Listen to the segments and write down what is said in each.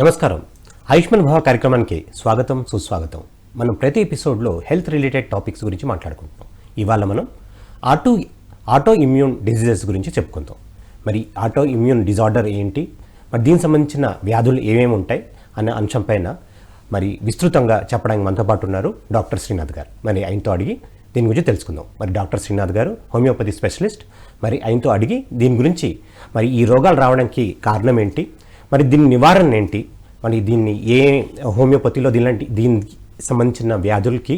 నమస్కారం. ఆయుష్మాన్ భవ కార్యక్రమానికి స్వాగతం సుస్వాగతం. మనం ప్రతి ఎపిసోడ్లో హెల్త్ రిలేటెడ్ టాపిక్స్ గురించి మాట్లాడుకుంటాం ఇవాళ మనం ఆటో ఆటో ఇమ్యూన్ డిజీజెస్ గురించి చెప్పుకుందాం. మరి ఆటో ఇమ్యూన్ డిజార్డర్ ఏంటి? మరి దీనికి సంబంధించిన వ్యాధులు ఏమేమి ఉంటాయి? అనే అంశంపైన మరి విస్తృతంగా చెప్పడానికి మనతో పాటు ఉన్నారు డాక్టర్ శ్రీనాథ్ గారు. మరి ఆయనతో అడిగి దీని గురించి తెలుసుకుందాం. మరి డాక్టర్ శ్రీనాథ్ గారు హోమియోపతి స్పెషలిస్ట్. మరి ఆయనతో అడిగి దీని గురించి మరి ఈ రోగాలు రావడానికి కారణం ఏంటి? మరి దీని నివారణ ఏంటి? మరి దీన్ని ఏ హోమియోపతిలో దీనిలాంటి దీనికి సంబంధించిన వ్యాధులకి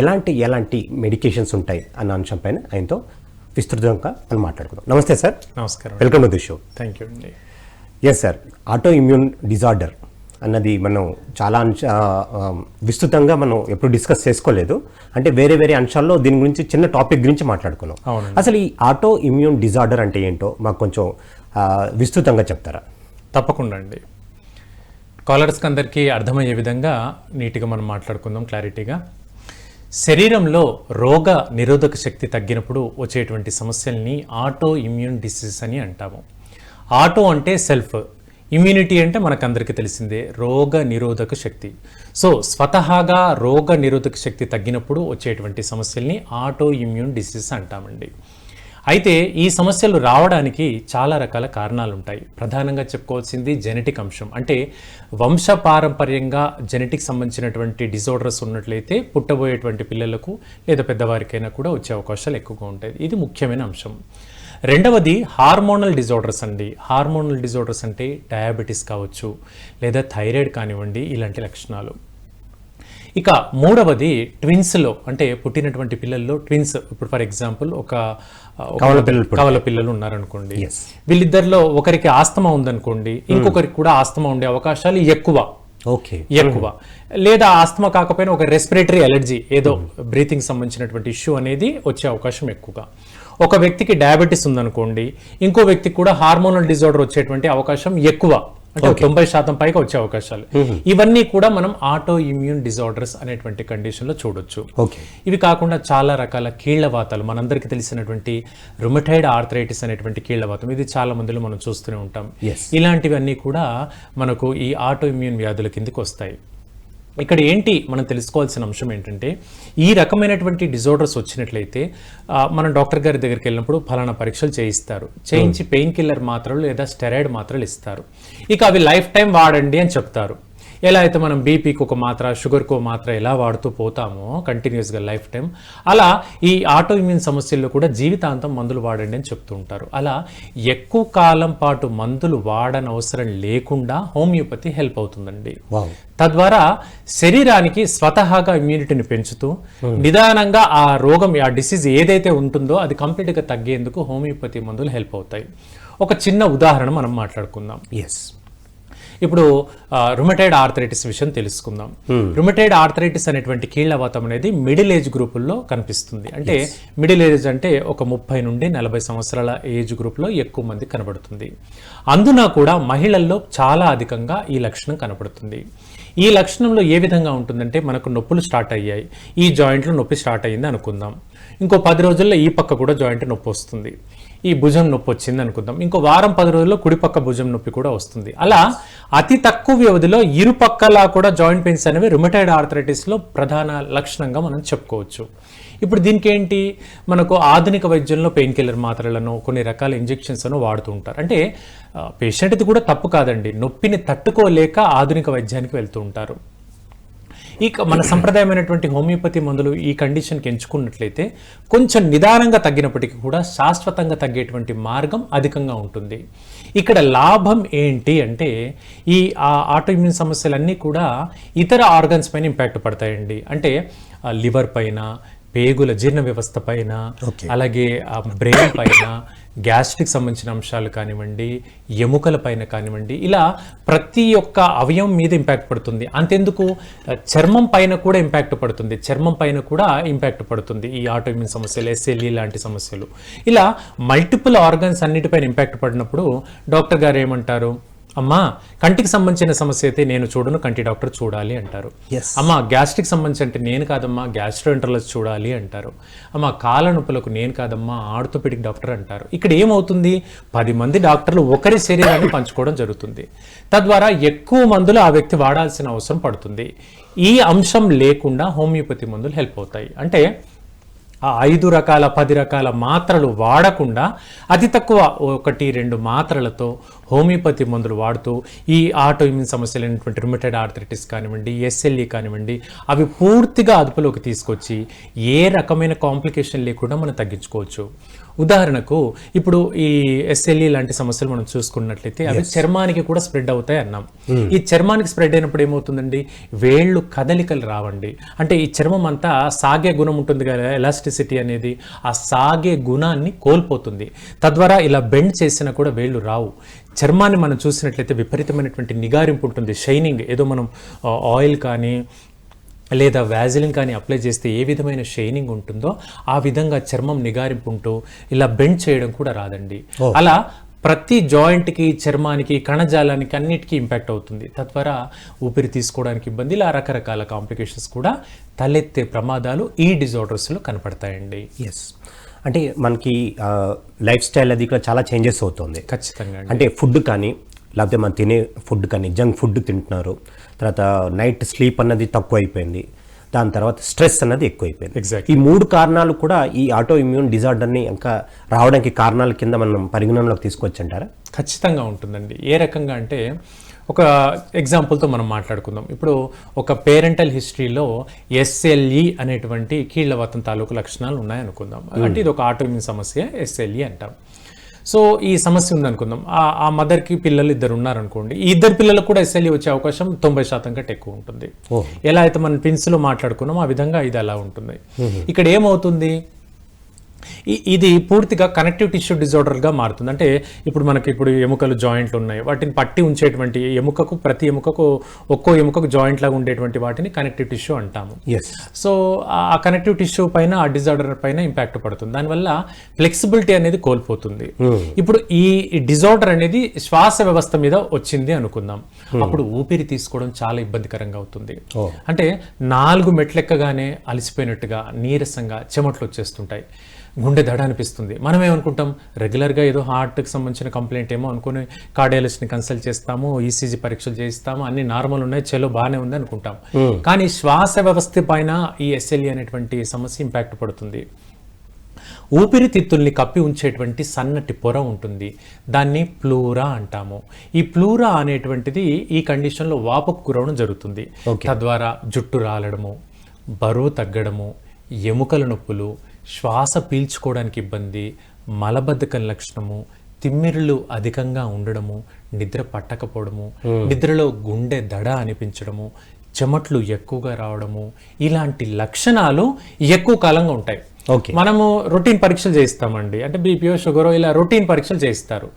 ఎలాంటి ఎలాంటి మెడికేషన్స్ ఉంటాయి అన్న అంశంపైన ఆయనతో విస్తృతంగా మనం మాట్లాడుకుందాం. నమస్తే సార్. నమస్కారం. Welcome to the show thank you అండి yes sir autoimmune disorder అన్నది మనం చాలా అంశ విస్తృతంగా మనం ఎప్పుడు డిస్కస్ చేసుకోలేదు. అంటే వేరే వేరే అంశాల్లో దీని గురించి చిన్న టాపిక్ గురించి మాట్లాడుకున్నాం. అసలు ఈ ఆటో ఇమ్యూన్ డిజార్డర్ అంటే ఏంటో మాకు కొంచెం విస్తృతంగా చెప్తారా? తప్పకుండా అండి. కాలర్స్కి అందరికీ అర్థమయ్యే విధంగా నీట్గా మనం మాట్లాడుకుందాం క్లారిటీగా. శరీరంలో రోగ నిరోధక శక్తి తగ్గినప్పుడు వచ్చేటువంటి సమస్యల్ని ఆటో ఇమ్యూన్ డిసీజ్ అని అంటాము. ఆటో అంటే సెల్ఫ్. ఇమ్యూనిటీ అంటే మనకందరికీ తెలిసిందే రోగ నిరోధక శక్తి. సో స్వతహాగా రోగ నిరోధక శక్తి తగ్గినప్పుడు వచ్చేటువంటి సమస్యల్ని ఆటో ఇమ్యూన్ డిసీజ్ అంటామండి. అయితే ఈ సమస్యలు రావడానికి చాలా రకాల కారణాలు ఉంటాయి ప్రధానంగా చెప్పుకోవాల్సింది జెనెటిక్ అంశం. అంటే వంశపారంపర్యంగా జెనెటిక్ సంబంధించినటువంటి డిజార్డర్స్ ఉన్నట్లయితే పుట్టబోయేటువంటి పిల్లలకు లేదా పెద్దవారికైనా కూడా వచ్చే అవకాశాలు ఎక్కువగా ఉంటాయి. ఇది ముఖ్యమైన అంశం. రెండవది హార్మోనల్ డిజార్డర్స్ అండి. హార్మోనల్ డిజార్డర్స్ అంటే డయాబెటీస్ కావచ్చు లేదా థైరాయిడ్ కానివ్వండి ఇలాంటి లక్షణాలు. ఇక మూడవది ట్విన్స్లో అంటే పుట్టినటువంటి పిల్లల్లో ట్విన్స్ ఇప్పుడు ఫర్ ఎగ్జాంపుల్ ఒక కవల పిల్లలు పుట్టారు. కవల పిల్లలు ఉన్నారనుకోండి. Yes. వీళ్ళిద్దరిలో ఒకరికి ఆస్తమా ఉందనుకోండి ఇంకొకరికి కూడా ఆస్తమా ఉండే అవకాశాలు ఎక్కువ. ఓకే ఎక్కువ. లేదా ఆస్తమా కాకపోయినా ఒక రెస్పిరేటరీ అలర్జీ ఏదో బ్రీతింగ్ సంబంధించినటువంటి ఇష్యూ అనేది వచ్చే అవకాశం ఎక్కువగా. ఒక వ్యక్తికి డయాబెటీస్ ఉందనుకోండి ఇంకో వ్యక్తికి కూడా హార్మోనల్ డిజార్డర్ వచ్చేటువంటి అవకాశం ఎక్కువ. అంటే తొంభై శాతం పైగా వచ్చే అవకాశాలు. ఇవన్నీ కూడా మనం ఆటో ఇమ్యూన్ డిజార్డర్స్ అనేటువంటి కండిషన్లో చూడొచ్చు. ఇవి కాకుండా చాలా రకాల కీళ్ళవాతాలు మనందరికీ తెలిసినటువంటి రుమటైడ్ ఆర్థరైటిస్ అనేటువంటి కీళ్ళవాతం ఇది చాలా మందిలో మనం చూస్తూనే ఉంటాం. ఇలాంటివన్నీ కూడా మనకు ఈ ఆటో ఇమ్యూన్ వ్యాధుల కిందకి వస్తాయి. ఇక్కడ ఏంటి మనం తెలుసుకోవాల్సిన అంశం ఏంటంటే ఈ రకమైనటువంటి డిజార్డర్స్ వచ్చినట్లయితే మనం డాక్టర్ గారి దగ్గరికి వెళ్ళినప్పుడు ఫలానా పరీక్షలు చేయిస్తారు. చేయించి పెయిన్ కిల్లర్ మాత్రలు లేదా స్టెరాయిడ్ మాత్రలు ఇస్తారు. ఇక అవి లైఫ్ టైం వాడండి అని చెప్తారు. ఎలా అయితే మనం బీపీకి ఒక మాత్ర షుగర్కి మాత్ర ఎలా వాడుతూ పోతామో కంటిన్యూస్గా లైఫ్ టైం అలా ఈ ఆటో ఇమ్యూన్ సమస్యల్లో కూడా జీవితాంతం మందులు వాడండి అని చెప్తూ ఉంటారు. అలా ఎక్కువ కాలం పాటు మందులు వాడనవసరం లేకుండా హోమియోపతి హెల్ప్ అవుతుందండి. తద్వారా శరీరానికి స్వతహాగా ఇమ్యూనిటీని పెంచుతూ నిదానంగా ఆ రోగం ఆ డిసీజ్ ఏదైతే ఉంటుందో అది కంప్లీట్గా తగ్గేందుకు హోమియోపతి మందులు హెల్ప్ అవుతాయి. ఒక చిన్న ఉదాహరణ మనం మాట్లాడుకుందాం. ఎస్ ఇప్పుడు రుమటైడ్ ఆర్థరైటిస్ విషయం తెలుసుకుందాం. రుమటైడ్ ఆర్థరైటిస్ అనేటువంటి కీళ్ళవాతం అనేది మిడిల్ ఏజ్ గ్రూపుల్లో కనిపిస్తుంది. అంటే మిడిల్ ఏజ్ అంటే ఒక ముప్పై నుండి నలభై సంవత్సరాల ఏజ్ గ్రూప్లో ఎక్కువ మంది కనబడుతుంది. అందున కూడా మహిళల్లో చాలా అధికంగా ఈ లక్షణం కనబడుతుంది. ఈ లక్షణంలో ఏ విధంగా ఉంటుందంటే మనకు నొప్పులు స్టార్ట్ అయ్యాయి. ఈ జాయింట్లో నొప్పి స్టార్ట్ అయ్యింది అనుకుందాం. ఇంకో పది రోజుల్లో ఈ పక్క కూడా జాయింట్ నొప్పి వస్తుంది. ఈ భుజం నొప్పి వచ్చింది అనుకుందాం. ఇంకో వారం పది రోజుల్లో కుడిపక్క భుజం నొప్పి కూడా వస్తుంది. అలా అతి తక్కువ వ్యవధిలో ఇరు పక్కలా కూడా జాయింట్ పెయిన్స్ అనేవి రుమటైడ్ ఆర్థరైటిస్లో ప్రధాన లక్షణంగా మనం చెప్పుకోవచ్చు. ఇప్పుడు దీనికి ఏంటి మనకు ఆధునిక వైద్యంలో పెయిన్ కిల్లర్ మాత్రలను కొన్ని రకాల ఇంజెక్షన్స్ను వాడుతూ ఉంటారు. అంటే పేషెంట్ది కూడా తప్పు కాదండి. నొప్పిని తట్టుకోలేక ఆధునిక వైద్యానికి వెళ్తూ ఉంటారు. ఇక మన సంప్రదాయమైనటువంటి హోమియోపతి మందులు ఈ కండిషన్కి ఎంచుకున్నట్లయితే కొంచెం నిదానంగా తగ్గినప్పటికీ కూడా శాశ్వతంగా తగ్గేటువంటి మార్గం అధికంగా ఉంటుంది. ఇక్కడ లాభం ఏంటి అంటే ఈ ఆటోఇమ్యూన్ సమస్యలన్నీ కూడా ఇతర ఆర్గన్స్ పైన ఇంపాక్ట్ పడతాయండి. అంటే లివర్ పైన పేగుల జీర్ణ వ్యవస్థ పైన. అలాగే ఆ బ్రెయిన్ పైన గ్యాస్ట్రిక్ సంబంధించిన అంశాలు కానివ్వండి ఎముకల పైన కానివ్వండి ఇలా ప్రతి ఒక్క అవయవం మీద ఇంపాక్ట్ పడుతుంది. అంతెందుకు? చర్మం పైన కూడా ఇంపాక్ట్ పడుతుంది. చర్మం పైన కూడా ఇంపాక్ట్ పడుతుంది ఈ ఆటోఇమ్యూన్ సమస్యలు ఎస్ఎల్ఈ లాంటి సమస్యలు. ఇలా మల్టిపుల్ ఆర్గన్స్ అన్నిటిపైన ఇంపాక్ట్ పడినప్పుడు డాక్టర్ గారు ఏమంటారు? అమ్మా కంటికి సంబంధించిన సమస్య అయితే నేను చూడను కంటి డాక్టర్ చూడాలి అంటారు. అమ్మా గ్యాస్ట్రిక్ సంబంధించి అంటే నేను కాదమ్మా గ్యాస్ట్రోఎంటర్లస్ చూడాలి అంటారు. అమ్మా కాళ్ళ నొప్పులకు నేను కాదమ్మా ఆర్థోపెడిక్ డాక్టర్ అంటారు. ఇక్కడ ఏమవుతుంది? పది మంది డాక్టర్లు ఒకరి శరీరాన్ని పంచుకోవడం జరుగుతుంది. తద్వారా ఎక్కువ మందులు ఆ వ్యక్తి వాడాల్సిన అవసరం పడుతుంది. ఈ అంశం లేకుండా హోమియోపతి మందులు హెల్ప్ అవుతాయి. అంటే ఆ ఐదు రకాల పది రకాల మాత్రలు వాడకుండా అతి తక్కువ ఒకటి రెండు మాత్రలతో హోమియోపతి మందులు వాడుతూ ఈ ఆటో ఇమ్యూన్ సమస్యలు అయినటువంటి రిమిటెడ్ ఆర్థరైటిస్ కానివ్వండి ఎస్ఎల్ఈ కానివ్వండి అవి పూర్తిగా అదుపులోకి తీసుకొచ్చి ఏ రకమైన కాంప్లికేషన్ లేకుండా మనం తగ్గించుకోవచ్చు. ఉదాహరణకు ఇప్పుడు ఈ ఎస్ఎల్ఈ లాంటి సమస్యలు మనం చూసుకున్నట్లయితే అవి చర్మానికి కూడా స్ప్రెడ్ అవుతాయి అన్నాం. ఈ చర్మానికి స్ప్రెడ్ అయినప్పుడు ఏమవుతుందండి? వేళ్ళు కదలికలు రావండి. అంటే ఈ చర్మం అంతా సాగే గుణం ఉంటుంది కదా ఎలాస్టిసిటీ అనేది. ఆ సాగే గుణాన్ని కోల్పోతుంది. తద్వారా ఇలా బెండ్ చేసినా కూడా వేళ్ళు రావు. చర్మాన్ని మనం చూసినట్లయితే విపరీతమైనటువంటి నిగారింపు ఉంటుంది. షైనింగ్ ఏదో మనం ఆయిల్ కానీ లేదా వ్యాజిలిన్ కానీ అప్లై చేస్తే ఏ విధమైన షైనింగ్ ఉంటుందో ఆ విధంగా చర్మం నిగారింపు ఉంటూ ఇలా బెండ్ చేయడం కూడా రాదండి. అలా ప్రతి జాయింట్కి చర్మానికి కణజాలానికి అన్నిటికీ ఇంపాక్ట్ అవుతుంది. తద్వారా ఊపిరి తీసుకోవడానికి ఇబ్బంది ఇలా రకరకాల కాంప్లికేషన్స్ కూడా తలెత్తే ప్రమాదాలు ఈ డిజార్డర్స్లో కనపడతాయండి. ఎస్ అంటే మనకి లైఫ్ స్టైల్ అది కూడా చాలా చేంజెస్ అవుతుంది. ఖచ్చితంగా అంటే ఫుడ్ కానీ లేకపోతే మనం తినే ఫుడ్ కానీ జంక్ ఫుడ్ తింటున్నారు. తర్వాత నైట్ స్లీప్ అన్నది తక్కువ అయిపోయింది దాని తర్వాత స్ట్రెస్ అన్నది ఎక్కువైపోయింది. Exactly. ఈ మూడు కారణాలు కూడా ఈ ఆటో ఇమ్యూన్ డిజార్డర్ని ఇంకా రావడానికి కారణాల కింద మనం పరిగణనలోకి తీసుకొచ్చంటారా? ఖచ్చితంగా ఉంటుందండి. ఏ రకంగా అంటే ఒక ఎగ్జాంపుల్తో మనం మాట్లాడుకుందాం. ఇప్పుడు ఒక పేరెంటల్ హిస్టరీలో ఎస్ఎల్ఈ అనేటువంటి కీళ్ళవతం తాలూకు లక్షణాలు ఉన్నాయనుకుందాం. అంటే ఇది ఒక ఆటోఇమ్యూన్ సమస్య ఎస్ఎల్ఈ అంటాం. సో ఈ సమస్య ఉందనుకుందాం. ఆ- ఆ మదర్కి పిల్లలు ఇద్దరు ఉన్నారనుకోండి ఈ ఇద్దరు పిల్లలకు కూడా ఎస్ఎల్ఈ వచ్చే అవకాశం తొంభై శాతం కంటే ఎక్కువ ఉంటుంది. ఎలా అయితే మనం పిన్స్లో మాట్లాడుకున్నాం ఆ విధంగా ఇది అలా ఉంటుంది. ఇక్కడ ఏమవుతుంది? ఇది పూర్తిగా కనెక్టివ్ టిష్యూ డిజార్డర్గా మారుతుంది. అంటే ఇప్పుడు మనకి ఇప్పుడు ఎముకలు జాయింట్లు ఉన్నాయి. వాటిని పట్టి ఉంచేటువంటి ఎముకకు ప్రతి ఎముకకు ఒక్కో ఎముకకు జాయింట్ లాగా ఉండేటువంటి వాటిని కనెక్టివ్ టిష్యూ అంటాము. ఎస్ సో ఆ కనెక్టివ్ టిష్యూ పైన ఆ డిజార్డర్ పైన ఇంపాక్ట్ పడుతుంది. దానివల్ల ఫ్లెక్సిబిలిటీ అనేది కోల్పోతుంది. ఇప్పుడు ఈ డిజార్డర్ అనేది శ్వాస వ్యవస్థ మీద వచ్చింది అనుకుందాం. అప్పుడు ఊపిరి తీసుకోవడం చాలా ఇబ్బందికరంగా అవుతుంది. ఓ. అంటే నాలుగు మెట్లెక్కగానే అలసిపోయినట్టుగా నీరసంగా చెమట్లు వచ్చేస్తుంటాయి. గుండె దడ అనిపిస్తుంది. మనం ఏమనుకుంటాం రెగ్యులర్గా ఏదో హార్ట్కి సంబంధించిన కంప్లైంట్ ఏమో అనుకుని కార్డియాలజిస్ట్ని కన్సల్ట్ చేస్తాము ఈసీజీ పరీక్షలు చేయిస్తాము అన్ని నార్మల్ ఉన్నాయి చలో బాగానే ఉంది అనుకుంటాం. కానీ శ్వాస వ్యవస్థ పైన ఈ ఎస్ఎల్ఈ అనేటువంటి సమస్య ఇంపాక్ట్ పడుతుంది. ఊపిరితిత్తుల్ని కప్పి ఉంచేటువంటి సన్నటి పొర ఉంటుంది. దాన్ని ప్లూరా అంటాము. ఈ ప్లూరా అనేటువంటిది ఈ కండిషన్లో వాపుకు గురవడం జరుగుతుంది. తద్వారా జుట్టు రాలడము బరువు తగ్గడము ఎముకల నొప్పులు శ్వాస పీల్చుకోవడానికి ఇబ్బంది మలబద్ధకం లక్షణము తిమ్మిరులు అధికంగా ఉండడము నిద్ర పట్టకపోవడము నిద్రలో గుండె దడ అనిపించడము చెమట్లు ఎక్కువగా రావడము ఇలాంటి లక్షణాలు ఎక్కువ కాలంగా ఉంటాయి. మనము రొటీన్ పరీక్షలు చేయిస్తామండి. అంటే బీపీఓ షుగర్ ఇలా రొటీన్ పరీక్షలు చేయిస్తారు.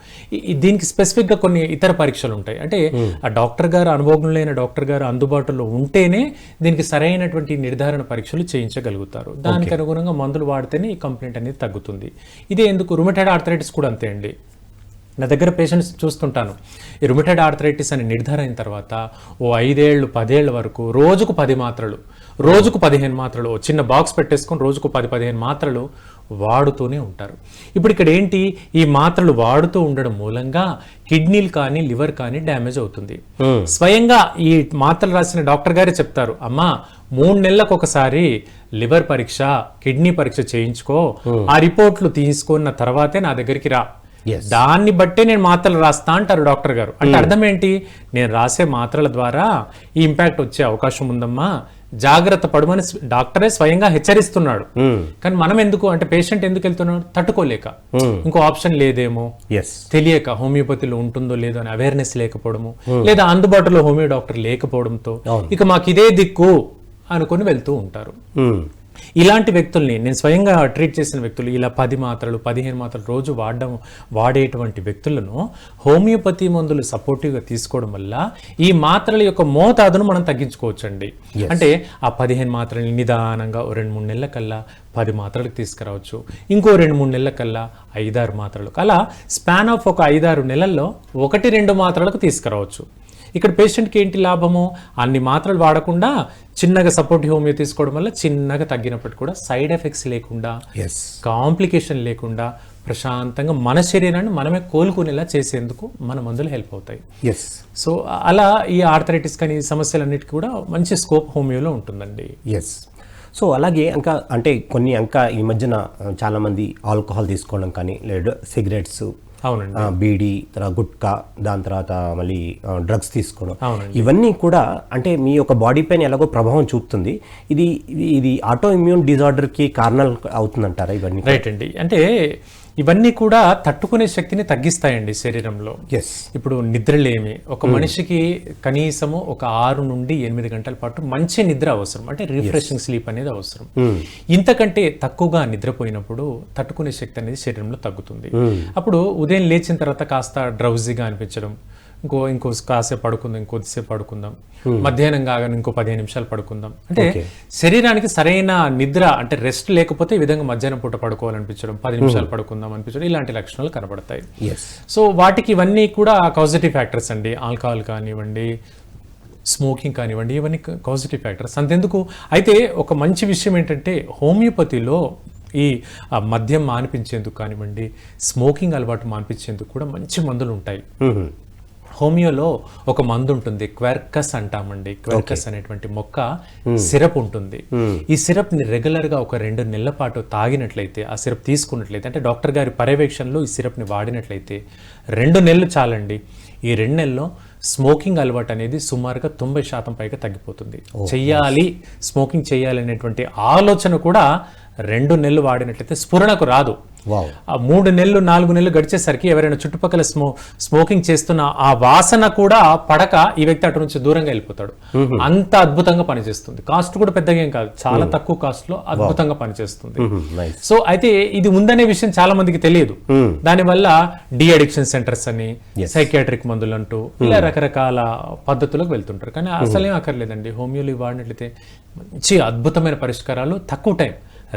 దీనికి స్పెసిఫిక్గా కొన్ని ఇతర పరీక్షలు ఉంటాయి. అంటే ఆ డాక్టర్ గారు అనుభవజ్ఞులైన డాక్టర్ గారు అందుబాటులో ఉంటేనే దీనికి సరైనటువంటి నిర్ధారణ పరీక్షలు చేయించగలుగుతారు. దానికి అనుగుణంగా మందులు వాడితేనే ఈ కంప్లైంట్ అనేది తగ్గుతుంది. ఇదే ఎందుకు? రుమటైడ్ ఆర్థరైటిస్ కూడా అంతే అండి. నా దగ్గర పేషెంట్స్ చూస్తుంటాను. ఈ రుమటైడ్ ఆర్థరైటిస్ అని నిర్ధారణ అయిన తర్వాత ఓ ఐదేళ్ళు పదేళ్ళ వరకు రోజుకు పది మాత్రలు రోజుకు పదిహేను మాత్రలు చిన్న బాక్స్ పెట్టేసుకొని రోజుకు పది పదిహేను మాత్రలు వాడుతూనే ఉంటారు. ఇప్పుడు ఇక్కడ ఏంటి? ఈ మాత్రలు వాడుతూ ఉండడం మూలంగా కిడ్నీలు కానీ లివర్ కానీ డ్యామేజ్ అవుతుంది. స్వయంగా ఈ మాత్రలు రాసిన డాక్టర్ గారే చెప్తారు అమ్మా మూడు నెలలకు ఒకసారి లివర్ పరీక్ష కిడ్నీ పరీక్ష చేయించుకో ఆ రిపోర్ట్లు తీసుకున్న తర్వాతే నా దగ్గరికి రా. దాన్ని బట్టే నేను మాత్రలు రాస్తా అంటారు డాక్టర్ గారు. అంటే అర్థం ఏంటి? నేను రాసే మాత్రల ద్వారా ఈ ఇంపాక్ట్ వచ్చే అవకాశం ఉందమ్మా. జాగ్రత్త పడమని డాక్టరే స్వయంగా హెచ్చరిస్తున్నాడు. కానీ మనం ఎందుకు అంటే పేషెంట్ ఎందుకు వెళ్తున్నాడు? తట్టుకోలేక. ఇంకో ఆప్షన్ లేదేమో? తెలియక హోమియోపతిలో ఉంటుందో లేదో అని అవేర్నెస్ లేకపోవడము. లేదా అందుబాటులో హోమియో డాక్టర్ లేకపోవడంతో ఇక మాకు ఇదే దిక్కు అనుకొని వెళ్తూ ఉంటారు. ఇలాంటి వ్యక్తుల్ని నేను స్వయంగా ట్రీట్ చేసిన వ్యక్తులు ఇలా పది మాత్రలు పదిహేను మాత్రలు రోజు వాడడం వాడేటువంటి వ్యక్తులను హోమియోపతి మందులు సపోర్టివ్గా తీసుకోవడం వల్ల ఈ మాత్రల యొక్క మోతాదును మనం తగ్గించుకోవచ్చండి. అంటే ఆ పదిహేను మాత్రలు నిదానంగా రెండు మూడు నెలల కల్లా పది మాత్రలకు తీసుకురావచ్చు. ఇంకో రెండు మూడు నెలల కల్లా ఐదారు మాత్రలకు అలా స్పాన్ ఆఫ్ ఒక ఐదారు నెలల్లో ఒకటి రెండు మాత్రలకు తీసుకురావచ్చు. ఇక్కడ పేషెంట్కి ఏంటి లాభము? అన్ని మాత్రలు వాడకుండా చిన్నగా సపోర్ట్ హోమియో తీసుకోవడం వల్ల చిన్నగా తగ్గినప్పటికీ కూడా సైడ్ ఎఫెక్ట్స్ లేకుండా ఎస్ కాంప్లికేషన్ లేకుండా ప్రశాంతంగా మన శరీరాన్ని మనమే కోలుకునేలా చేసేందుకు మన మందులు హెల్ప్ అవుతాయి. ఎస్ సో అలా ఈ ఆర్థరైటిస్ కానీ ఈ సమస్యలన్నిటికీ కూడా మంచి స్కోప్ హోమియోలో ఉంటుందండి. ఎస్ సో అలాగే ఇంకా అంటే కొన్ని ఇంకా ఈ మధ్యన చాలామంది ఆల్కహాల్ తీసుకోవడం కానీ లేదా సిగరెట్స్ అవునండి. బీడీ తర్వాత గుట్కా దాని తర్వాత మళ్ళీ డ్రగ్స్ తీసుకోవడం. ఇవన్నీ కూడా అంటే మీ యొక్క బాడీ పైన ఎలాగో ప్రభావం చూపుతుంది. ఇది ఇది- ఇది ఆటో ఇమ్యూన్ డిజార్డర్కి కారణాలు అవుతుందంటారా ఇవన్నీ? రైట్ అండి. అంటే ఇవన్నీ కూడా తట్టుకునే శక్తిని తగ్గిస్తాయండి శరీరంలో. ఎస్ ఇప్పుడు నిద్రలేమి ఒక మనిషికి కనీసము ఒక ఆరు నుండి ఎనిమిది గంటల పాటు మంచి నిద్ర అవసరం అంటే రిఫ్రెషింగ్ స్లీప్ అనేది అవసరం. ఇంతకంటే తక్కువగా నిద్రపోయినప్పుడు తట్టుకునే శక్తి అనేది శరీరంలో తగ్గుతుంది. అప్పుడు ఉదయం లేచిన తర్వాత కాస్త డ్రౌజీగా అనిపించడం ఇంకో ఇంకో కాసేపు పడుకుందాం ఇంకొద్దిసేపు పడుకుందాం. మధ్యాహ్నం కాగానే ఇంకో పదిహేను నిమిషాలు పడుకుందాం. అంటే శరీరానికి సరైన నిద్ర అంటే రెస్ట్ లేకపోతే ఈ విధంగా మధ్యాహ్నం పూట పడుకోవాలనిపించడం పది నిమిషాలు పడుకుందాం అనిపించడం ఇలాంటి లక్షణాలు కనబడతాయి. సో వాటికి ఇవన్నీ కూడా కాజిటివ్ ఫ్యాక్టర్స్ అండి. ఆల్కహాల్ కానివ్వండి స్మోకింగ్ కానివ్వండి ఇవన్నీ కాజిటివ్ ఫ్యాక్టర్స్ అంతెందుకు? అయితే ఒక మంచి విషయం ఏంటంటే హోమియోపతిలో ఈ మద్యం మానిపించేందుకు కానివ్వండి స్మోకింగ్ అలవాటు మానిపించేందుకు కూడా మంచి మందులు ఉంటాయి. హోమియోలో ఒక మందు ఉంటుంది క్వర్కస్ అంటామండి. క్వర్కస్ అనేటువంటి మొక్క సిరప్ ఉంటుంది. ఈ సిరప్ని రెగ్యులర్గా ఒక రెండు నెలల పాటు తాగినట్లయితే ఆ సిరప్ తీసుకున్నట్లయితే అంటే డాక్టర్ గారి పర్యవేక్షణలో ఈ సిరప్ని వాడినట్లయితే రెండు నెలలు చాలండి. ఈ రెండు నెలల్లో స్మోకింగ్ అలవాటు అనేది సుమారుగా తొంభై శాతం పైగా తగ్గిపోతుంది. చెయ్యాలి స్మోకింగ్ చేయాలి అనేటువంటి ఆలోచన కూడా రెండు నెలలు వాడినట్లయితే స్ఫురణకు రాదు. ఆ మూడు నెలలు నాలుగు నెలలు గడిచేసరికి ఎవరైనా చుట్టుపక్కల స్మో స్మోకింగ్ చేస్తున్న ఆ వాసన కూడా పడక ఈ వ్యక్తి అటు నుంచి దూరంగా వెళ్ళిపోతాడు. అంత అద్భుతంగా పనిచేస్తుంది. కాస్ట్ కూడా పెద్దగా ఏం కాదు. చాలా తక్కువ కాస్ట్లో అద్భుతంగా పనిచేస్తుంది. సో అయితే ఇది ఉందనే విషయం చాలా మందికి తెలియదు. దానివల్ల డి అడిక్షన్ సెంటర్స్ అని సైకియాట్రిక్ మందులు అంటూ ఇలా రకరకాల పద్ధతులకు వెళ్తుంటారు. కానీ అసలేం అక్కర్లేదండి. హోమియోలు వాడినట్లయితే మంచి అద్భుతమైన పరిష్కారాలు తక్కువ టైం.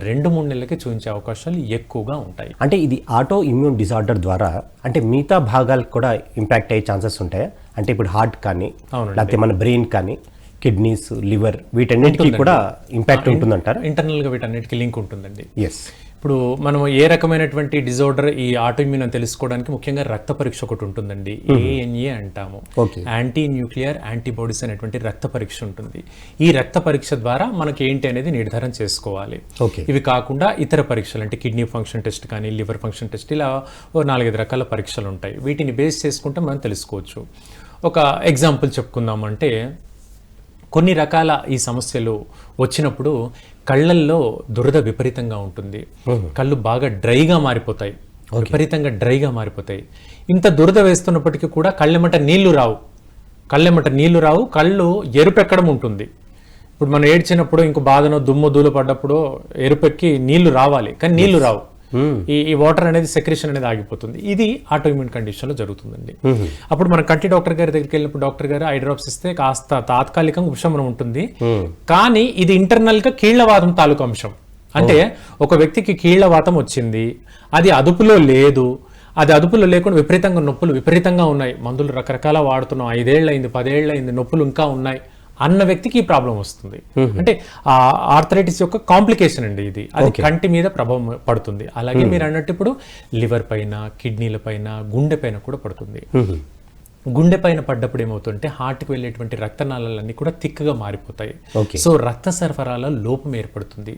రెండు మూడు నెలలకి చూపించే అవకాశాలు ఎక్కువగా ఉంటాయి. అంటే ఇది ఆటో ఇమ్యూన్ డిజార్డర్ ద్వారా అంటే మిగతా భాగాలకు కూడా ఇంపాక్ట్ అయ్యే ఛాన్సెస్ ఉంటాయా. అంటే ఇప్పుడు హార్ట్ కానీ. లేకపోతే మన బ్రెయిన్ కానీ కిడ్నీస్ లివర్ వీటన్నిటికీ కూడా ఇంపాక్ట్ ఉంటుందంటారా? ఇంటర్నల్గా వీటన్నిటికీ లింక్ ఉంటుందండి. ఎస్ ఇప్పుడు మనం ఏ రకమైనటువంటి డిజార్డర్ ఈ ఆటోఇమ్యూన్ అని తెలుసుకోవడానికి ముఖ్యంగా రక్త పరీక్ష ఒకటి ఉంటుందండి. ఏఎన్ఏ అంటాము. యాంటీ న్యూక్లియర్ యాంటీబాడీస్ అనేటువంటి రక్త పరీక్ష ఉంటుంది. ఈ రక్త పరీక్ష ద్వారా మనకి ఏంటి అనేది నిర్ధారణ చేసుకోవాలి. ఓకే. ఇవి కాకుండా ఇతర పరీక్షలు అంటే కిడ్నీ ఫంక్షన్ టెస్ట్ కానీ లివర్ ఫంక్షన్ టెస్ట్ ఇలా ఓ నాలుగైదు రకాల పరీక్షలు ఉంటాయి. వీటిని బేస్ చేసుకుంటే మనం తెలుసుకోవచ్చు. ఒక ఎగ్జాంపుల్ చెప్పుకుందామంటే కొన్ని రకాల ఈ సమస్యలు వచ్చినప్పుడు కళ్ళల్లో దురద విపరీతంగా ఉంటుంది. కళ్ళు బాగా డ్రైగా మారిపోతాయి. విపరీతంగా డ్రైగా మారిపోతాయి. ఇంత దురద వేస్తున్నప్పటికీ కూడా కళ్ళెమట నీళ్ళు రావు. కళ్ళెమట నీళ్ళు రావు. కళ్ళు ఎరుపెక్కడం ఉంటుంది. ఇప్పుడు మనం ఏడ్చినప్పుడు ఇంకో బాధనో దుమ్ము దూలు పడ్డప్పుడు ఎరుపెక్కి నీళ్ళు రావాలి. కానీ నీళ్ళు రావు. ఈ ఈ వాటర్ అనేది సెక్రేషన్ అనేది ఆగిపోతుంది. ఇది ఆటోఇమ్యూన్ కండిషన్లో జరుగుతుందండి. అప్పుడు మనం కంటి డాక్టర్ గారి దగ్గరికి వెళ్ళినప్పుడు డాక్టర్ గారు ఐ ఇస్తే కాస్త తాత్కాలికంగా ఉపశమనం ఉంటుంది. కానీ ఇది ఇంటర్నల్గా కీళ్ళవాదం తాలూకు అంశం. అంటే ఒక వ్యక్తికి కీళ్ళవాతం వచ్చింది అది అదుపులో లేదు అది అదుపులో లేకుండా విపరీతంగా నొప్పులు విపరీతంగా ఉన్నాయి. మందులు రకరకాల వాడుతున్నాం. ఐదేళ్ళు అయింది పదేళ్ళు అయింది నొప్పులు ఇంకా ఉన్నాయి. అన్న వ్యక్తికి ఈ ప్రాబ్లం వస్తుంది. అంటే ఆ ఆర్థరైటిస్ యొక్క కాంప్లికేషన్ అండి ఇది. అది కంటి మీద ప్రభావం పడుతుంది. అలాగే మీరు అన్నట్టు ఇప్పుడు లివర్ పైన కిడ్నీల పైన గుండె పైన కూడా పడుతుంది. గుండె పైన పడ్డప్పుడు ఏమవుతుంటే హార్ట్కి వెళ్ళేటువంటి రక్తనాళాలన్నీ కూడా తిక్కగా మారిపోతాయి. సో రక్త సరఫరాలో లోపం ఏర్పడుతుంది.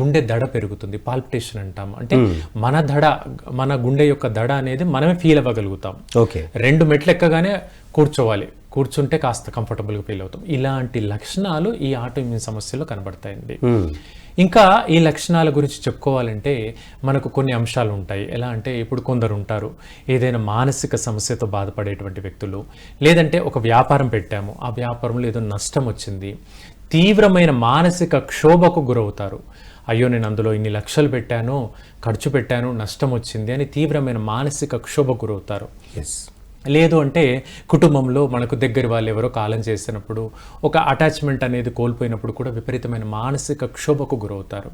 గుండె దడ పెరుగుతుంది పాల్పిటేషన్ అంటాం. అంటే మన దడ మన గుండె యొక్క దడ అనేది మనమే ఫీల్ అవ్వగలుగుతాం. ఓకే రెండు మెట్లు ఎక్కగానే కూర్చోవాలి. కూర్చుంటే కాస్త కంఫర్టబుల్గా ఫీల్ అవుతాం. ఇలాంటి లక్షణాలు ఈ ఆటోఇమ్యూన్ సమస్యలో కనబడతాయండి. ఇంకా ఈ లక్షణాల గురించి చెప్పుకోవాలంటే మనకు కొన్ని అంశాలు ఉంటాయి. ఎలా అంటే ఇప్పుడు కొందరు ఉంటారు. ఏదైనా మానసిక సమస్యతో బాధపడేటువంటి వ్యక్తులు. లేదంటే ఒక వ్యాపారం పెట్టాము. ఆ వ్యాపారంలో ఏదో నష్టం వచ్చింది. తీవ్రమైన మానసిక క్షోభకు గురవుతారు. అయ్యో నేను అందులో ఇన్ని లక్షలు పెట్టాను ఖర్చు పెట్టాను నష్టం వచ్చింది అని తీవ్రమైన మానసిక క్షోభ గురవుతారు. ఎస్ లేదు అంటే కుటుంబంలో మనకు దగ్గర వాళ్ళు ఎవరో కాలం చేసినప్పుడు ఒక అటాచ్మెంట్ అనేది కోల్పోయినప్పుడు కూడా విపరీతమైన మానసిక క్షోభకు గురవుతారు.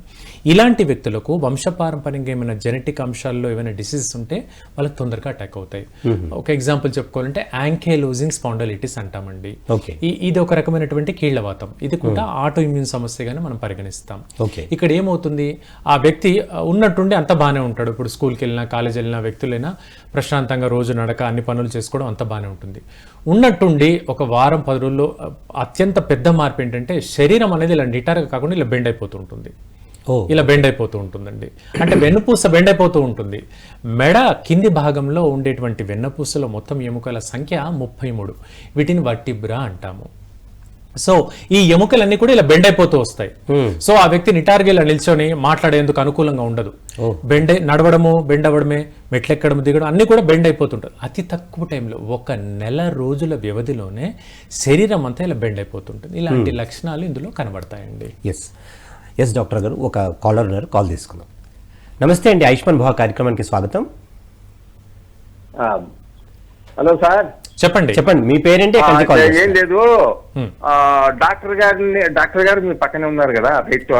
ఇలాంటి వ్యక్తులకు వంశపారంపర్యంగా ఏమైనా జెనెటిక్ అంశాల్లో ఏమైనా డిసీజెస్ ఉంటే వాళ్ళకి తొందరగా అటాక్ అవుతాయి. ఒక ఎగ్జాంపుల్ చెప్పుకోవాలంటే యాంకేలోజింగ్ స్పాండలిటిస్ అంటామండి. ఇది ఒక రకమైనటువంటి కీళ్ళవాతం. ఇది కూడా ఆటో ఇమ్యూన్ సమస్యగానే మనం పరిగణిస్తాం. ఓకే. ఇక్కడ ఏమవుతుంది? ఆ వ్యక్తి ఉన్నట్టుండి అంత బాగానే ఉంటాడు. ఇప్పుడు స్కూల్కి వెళ్ళినా కాలేజ్ వెళ్ళినా వ్యక్తులైనా ప్రశాంతంగా రోజు నడక అన్ని పనులు చేసుకోవడం అంత బాగానే ఉంటుంది. ఉన్నట్టుండి ఒక వారం పది రోజుల్లో అత్యంత పెద్ద మార్పు ఏంటంటే శరీరం అనేది ఇలా నిటారుగా కాకుండా ఇలా బెండ్ అయిపోతూ ఉంటుంది. ఇలా బెండ్ అయిపోతూ ఉంటుందండి. అంటే వెన్నుపూస బెండ్ అయిపోతూ ఉంటుంది. మెడ కింది భాగంలో ఉండేటువంటి వెన్నపూసలో మొత్తం ఎముకల సంఖ్య ముప్పై మూడు. వీటిని వర్టిబ్రా అంటాము. సో ఈ ఎముకలన్నీ కూడా ఇలా బెండ్ అయిపోతూ వస్తాయి. సో ఆ వ్యక్తి నిటారుగా ఇలా నిల్చొని మాట్లాడేందుకు అనుకూలంగా ఉండదు. బెండ్ అయి- నడవడము బెండ్ అవ్వడమే మెట్లెక్కడం దిగడం అన్ని కూడా బెండ్ అయిపోతుంటుంది అతి తక్కువ టైంలో ఒక నెల రోజుల వ్యవధిలోనే శరీరం అంతా ఇలా బెండ్ అయిపోతుంటుంది. ఇలాంటి లక్షణాలు ఇందులో కనబడతాయండి. ఎస్ ఎస్ డాక్టర్ గారు ఒక కాలర్ ఉన్నారు. కాల్ తీసుకుందాం. నమస్తే అండి. ఆయుష్మాన్ భవ కార్యక్రమానికి స్వాగతం. Hello sir. చెప్పండి. చెప్పండి మీ పేరేంటి? ఏం? లేదు. ఆ, డాక్టర్ గారిని డాక్టర్ గారు మీ పక్కనే ఉన్నారు కదా రైట్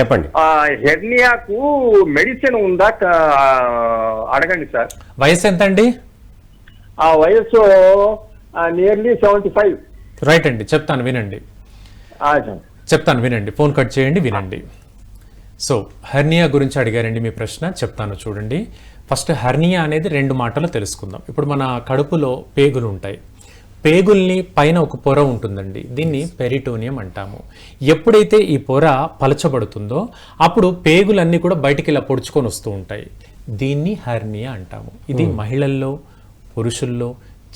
చెప్పండి. ఆ, హెర్నియాకు మెడిసిన్ ఉందా? అడగండి సార్. వయసు ఎంత అండి ఆ వయసు నియర్లీ సెవెంటీ ఫైవ్ రైట్ అండి చెప్తాను వినండి. చెప్తాను వినండి. ఫోన్ కట్ చేయండి వినండి. సో హెర్నియా గురించి అడిగారండి మీ ప్రశ్న చెప్తాను చూడండి. ఫస్ట్ హెర్నియా అనేది రెండు మాటలు తెలుసుకుందాం. ఇప్పుడు మన కడుపులో పేగులు ఉంటాయి పేగుల్ని పైన ఒక పొర ఉంటుందండి. దీన్ని పెరిటోనియం అంటాము. ఎప్పుడైతే ఈ పొర పలచబడుతుందో అప్పుడు పేగులన్నీ కూడా బయటికి ఇలా పొడుచుకొని వస్తూ ఉంటాయి. దీన్ని హెర్నియా అంటాము. ఇది మహిళల్లో పురుషుల్లో